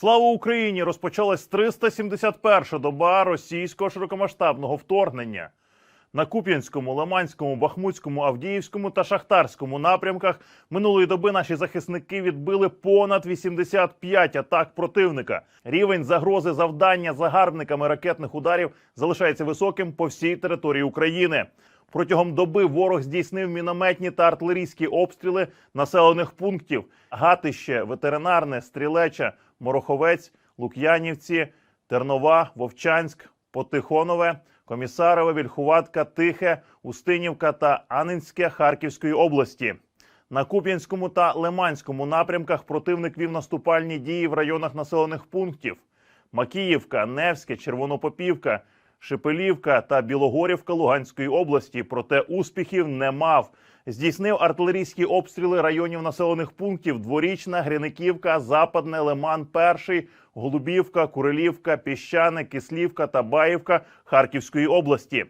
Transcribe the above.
Слава Україні! Розпочалась 371-ша доба російського широкомасштабного вторгнення. На Куп'янському, Лиманському, Бахмутському, Авдіївському та Шахтарському напрямках минулої доби наші захисники відбили понад 85 атак противника. Рівень загрози завдання загарбниками ракетних ударів залишається високим по всій території України. Протягом доби ворог здійснив мінометні та артилерійські обстріли населених пунктів: Гатище, ветеринарне, стрілеча, Мороховець, Лук'янівці, Тернова, Вовчанськ, Потихонове, Комісарове, Вільхуватка, Тихе, Устинівка та Анинське Харківської області. На Куп'янському та Лиманському напрямках противник вів наступальні дії в районах населених пунктів: Макіївка, Невське, Червонопопівка, Шепелівка та Білогорівка Луганської області. Проте успіхів не мав. Здійснив артилерійські обстріли районів населених пунктів: дворічна, Гриниківка, Западне, Лиман, Перший, Голубівка, Курилівка, Піщане, Кислівка та Баївка Харківської області.